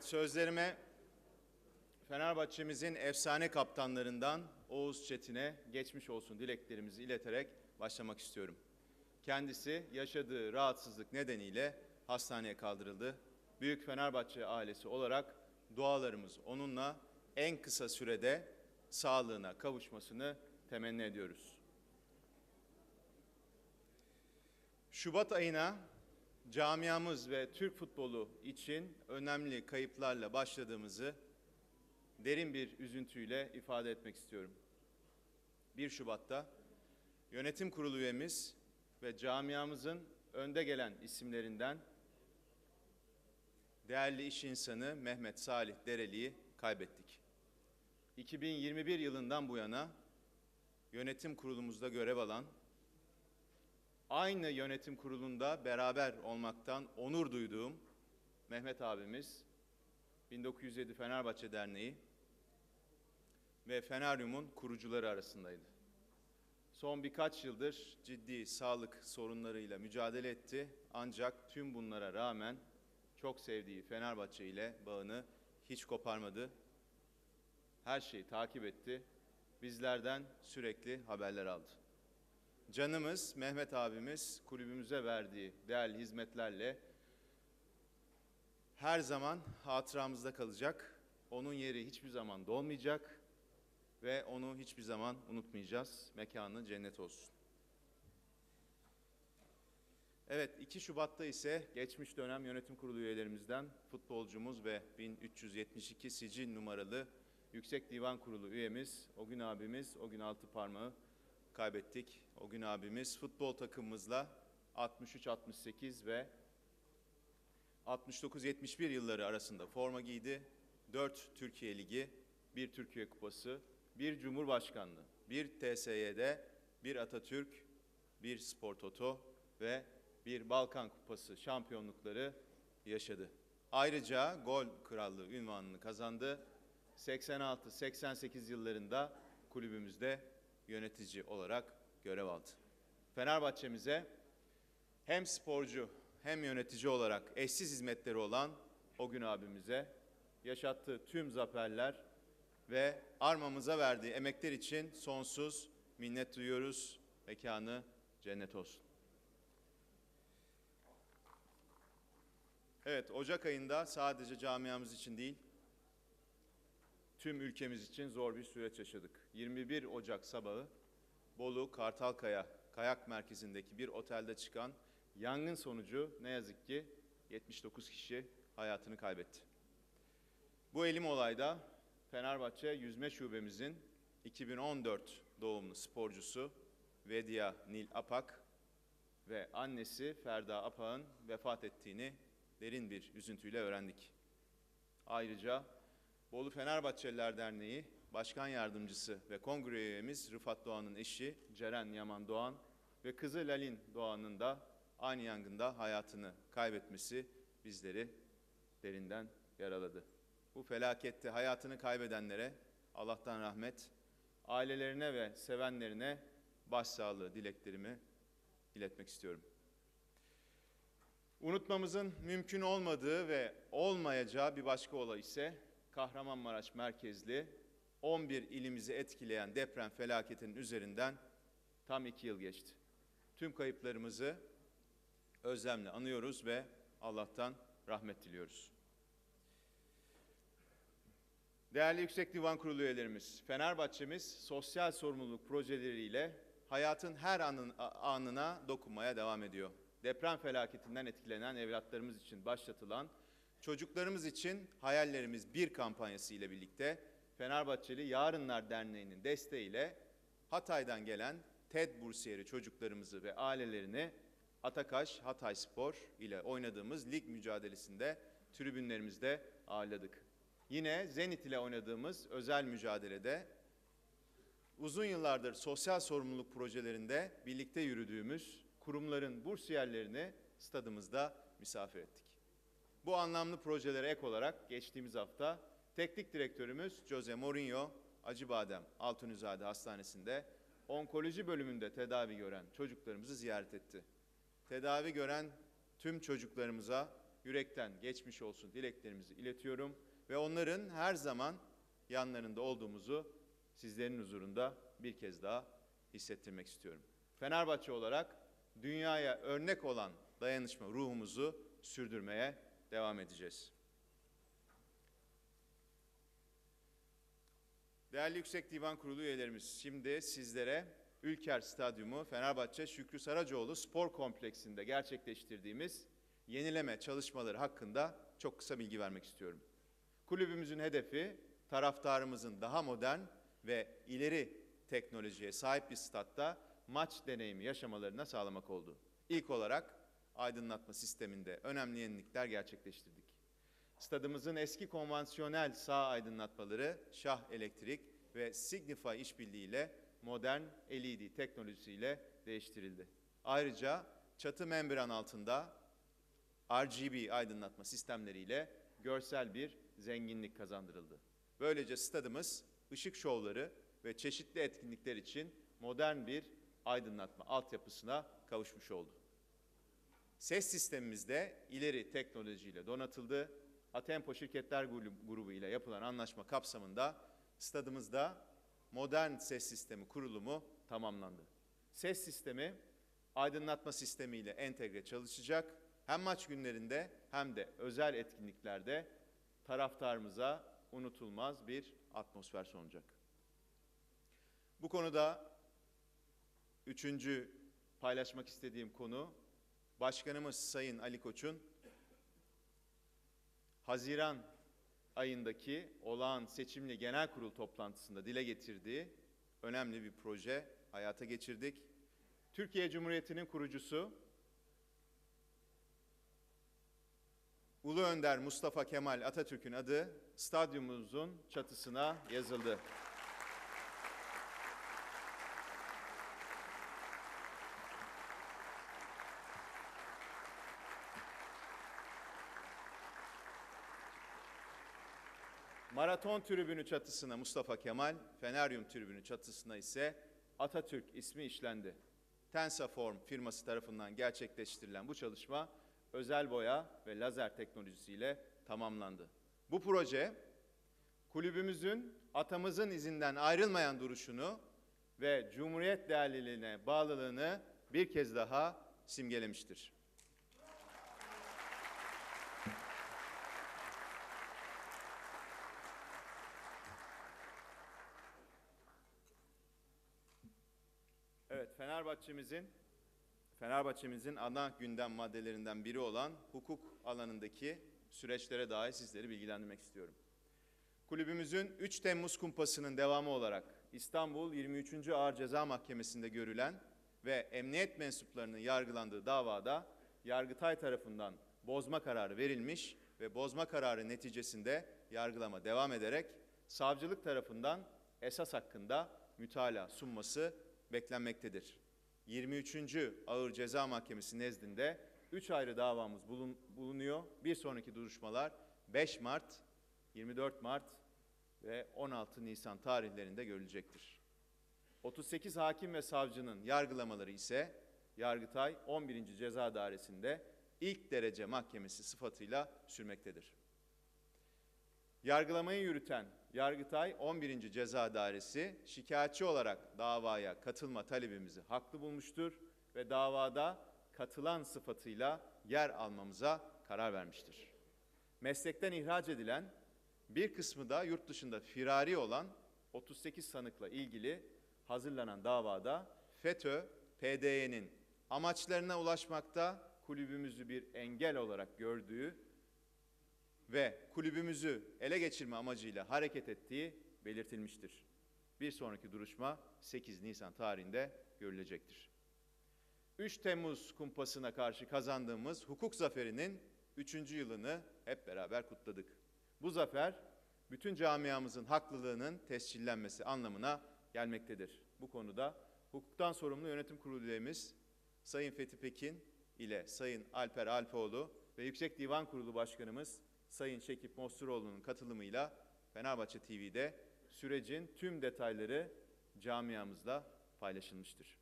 Evet sözlerime Fenerbahçe'mizin efsane kaptanlarından Oğuz Çetin'e geçmiş olsun dileklerimizi ileterek başlamak istiyorum. Kendisi yaşadığı rahatsızlık nedeniyle hastaneye kaldırıldı. Büyük Fenerbahçe ailesi olarak dualarımız onunla en kısa sürede sağlığına kavuşmasını temenni ediyoruz. Şubat ayına camiamız ve Türk futbolu için önemli kayıplarla başladığımızı derin bir üzüntüyle ifade etmek istiyorum. 1 Şubat'ta yönetim kurulu üyemiz ve camiamızın önde gelen isimlerinden değerli iş insanı Mehmet Salih Dereli'yi kaybettik. 2021 yılından bu yana yönetim kurulumuzda görev alan aynı yönetim kurulunda beraber olmaktan onur duyduğum Mehmet abimiz 1907 Fenerbahçe Derneği ve Feneryum'un kurucuları arasındaydı. Son birkaç yıldır ciddi sağlık sorunlarıyla mücadele etti ancak tüm bunlara rağmen çok sevdiği Fenerbahçe ile bağını hiç koparmadı. Her şeyi takip etti. Bizlerden sürekli haberler aldı. Canımız Mehmet abimiz kulübümüze verdiği değerli hizmetlerle her zaman hatıramızda kalacak. Onun yeri hiçbir zaman dolmayacak ve onu hiçbir zaman unutmayacağız. Mekanı cennet olsun. Evet 2 Şubat'ta ise geçmiş dönem yönetim kurulu üyelerimizden futbolcumuz ve 1372 sicil numaralı Yüksek Divan Kurulu üyemiz o gün abimiz o gün altı parmağı kaybettik. O gün abimiz futbol takımımızla 63-68 ve 69-71 yılları arasında forma giydi. 4 Türkiye Ligi, 1 Türkiye Kupası, 1 Cumhurbaşkanlığı, 1 TSY'de, 1 Atatürk, 1 Spor Toto ve bir Balkan Kupası şampiyonlukları yaşadı. Ayrıca gol krallığı ünvanını kazandı. 86-88 yıllarında kulübümüzde yönetici olarak görev aldı. Fenerbahçemize hem sporcu hem yönetici olarak eşsiz hizmetleri olan o gün abimize yaşattığı tüm zaferler ve armamıza verdiği emekler için sonsuz minnet duyuyoruz. Mekanı cennet olsun. Evet, Ocak ayında sadece camiamız için değil, tüm ülkemiz için zor bir süreç yaşadık. 21 Ocak sabahı Bolu Kartalkaya Kayak Merkezi'ndeki bir otelde çıkan yangın sonucu ne yazık ki 79 kişi hayatını kaybetti. Bu elim olayda Fenerbahçe Yüzme Şubemizin 2014 doğumlu sporcusu Vedia Nil Apak ve annesi Ferda Apak'ın vefat ettiğini derin bir üzüntüyle öğrendik. Ayrıca Bolu Fenerbahçeliler Derneği Başkan Yardımcısı ve kongre üyemiz Rıfat Doğan'ın eşi Ceren Yaman Doğan ve kızı Lalin Doğan'ın da aynı yangında hayatını kaybetmesi bizleri derinden yaraladı. Bu felakette hayatını kaybedenlere Allah'tan rahmet, ailelerine ve sevenlerine başsağlığı dileklerimi iletmek istiyorum. Unutmamızın mümkün olmadığı ve olmayacağı bir başka olay ise Kahramanmaraş merkezli 11 ilimizi etkileyen deprem felaketinin üzerinden tam iki yıl geçti. Tüm kayıplarımızı özlemle anıyoruz ve Allah'tan rahmet diliyoruz. Değerli Yüksek Divan Kurulu üyelerimiz, Fenerbahçemiz sosyal sorumluluk projeleriyle hayatın her anın, anına dokunmaya devam ediyor. Deprem felaketinden etkilenen evlatlarımız için başlatılan Çocuklarımız için hayallerimiz bir kampanyası ile birlikte Fenerbahçeli Yarınlar Derneği'nin desteğiyle Hatay'dan gelen TED bursiyeri çocuklarımızı ve ailelerini Atakaş Hatay Spor ile oynadığımız lig mücadelesinde tribünlerimizde ağırladık. Yine Zenit ile oynadığımız özel mücadelede uzun yıllardır sosyal sorumluluk projelerinde birlikte yürüdüğümüz kurumların bursiyerlerini stadımızda misafir ettik. Bu anlamlı projelere ek olarak geçtiğimiz hafta teknik direktörümüz Jose Mourinho Acıbadem Altunizade Hastanesi'nde onkoloji bölümünde tedavi gören çocuklarımızı ziyaret etti. Tedavi gören tüm çocuklarımıza yürekten geçmiş olsun dileklerimizi iletiyorum ve onların her zaman yanlarında olduğumuzu sizlerin huzurunda bir kez daha hissettirmek istiyorum. Fenerbahçe olarak dünyaya örnek olan dayanışma ruhumuzu sürdürmeye devam edeceğiz. Değerli Yüksek Divan Kurulu üyelerimiz, şimdi sizlere Ülker Stadyumu Fenerbahçe Şükrü Saracoğlu Spor Kompleksinde gerçekleştirdiğimiz yenileme çalışmaları hakkında çok kısa bilgi vermek istiyorum. Kulübümüzün hedefi taraftarımızın daha modern ve ileri teknolojiye sahip bir statta maç deneyimi yaşamalarına sağlamak oldu. İlk olarak aydınlatma sisteminde önemli yenilikler gerçekleştirdik. Stadımızın eski konvansiyonel sağ aydınlatmaları Şah Elektrik ve Signify işbirliğiyle modern LED teknolojisiyle değiştirildi. Ayrıca çatı membran altında RGB aydınlatma sistemleriyle görsel bir zenginlik kazandırıldı. Böylece stadımız ışık şovları ve çeşitli etkinlikler için modern bir aydınlatma altyapısına kavuşmuş oldu. Ses sistemimiz de ileri teknolojiyle donatıldı. Atempo Şirketler Grubu ile yapılan anlaşma kapsamında stadımızda modern ses sistemi kurulumu tamamlandı. Ses sistemi aydınlatma sistemiyle entegre çalışacak. Hem maç günlerinde hem de özel etkinliklerde taraftarımıza unutulmaz bir atmosfer sunacak. Bu konuda üçüncü paylaşmak istediğim konu Başkanımız Sayın Ali Koç'un Haziran ayındaki olağan seçimli genel kurul toplantısında dile getirdiği önemli bir proje hayata geçirdik. Türkiye Cumhuriyeti'nin kurucusu Ulu Önder Mustafa Kemal Atatürk'ün adı stadyumumuzun çatısına yazıldı. Maraton tribünü çatısına Mustafa Kemal, Feneryum tribünü çatısına ise Atatürk ismi işlendi. Tensaform firması tarafından gerçekleştirilen bu çalışma özel boya ve lazer teknolojisiyle tamamlandı. Bu proje kulübümüzün atamızın izinden ayrılmayan duruşunu ve Cumhuriyet değerliliğine bağlılığını bir kez daha simgelemiştir. Evet, Fenerbahçe'mizin Fenerbahçe'mizin ana gündem maddelerinden biri olan hukuk alanındaki süreçlere dair sizleri bilgilendirmek istiyorum. Kulübümüzün 3 Temmuz kumpasının devamı olarak İstanbul 23. Ağır Ceza Mahkemesi'nde görülen ve emniyet mensuplarının yargılandığı davada Yargıtay tarafından bozma kararı verilmiş ve bozma kararı neticesinde yargılama devam ederek savcılık tarafından esas hakkında mütalaa sunması beklenmektedir. 23. Ağır Ceza Mahkemesi nezdinde 3 ayrı davamız bulun, bulunuyor. Bir sonraki duruşmalar 5 Mart, 24 Mart ve 16 Nisan tarihlerinde görülecektir. 38 hakim ve savcının yargılamaları ise Yargıtay 11. Ceza Dairesi'nde ilk derece mahkemesi sıfatıyla sürmektedir. Yargılamayı yürüten Yargıtay 11. Ceza Dairesi şikayetçi olarak davaya katılma talebimizi haklı bulmuştur ve davada katılan sıfatıyla yer almamıza karar vermiştir. Meslekten ihraç edilen bir kısmı da yurt dışında firari olan 38 sanıkla ilgili hazırlanan davada FETÖ, PDY'nin amaçlarına ulaşmakta kulübümüzü bir engel olarak gördüğü ve kulübümüzü ele geçirme amacıyla hareket ettiği belirtilmiştir. Bir sonraki duruşma 8 Nisan tarihinde görülecektir. 3 Temmuz kumpasına karşı kazandığımız hukuk zaferinin 3. yılını hep beraber kutladık. Bu zafer bütün camiamızın haklılığının tescillenmesi anlamına gelmektedir. Bu konuda hukuktan sorumlu yönetim kurulu üyemiz Sayın Fethi Pekin ile Sayın Alper Alpoğlu ve Yüksek Divan Kurulu Başkanımız Sayın Şekip Mosturoğlu'nun katılımıyla Fenerbahçe TV'de sürecin tüm detayları camiamızda paylaşılmıştır.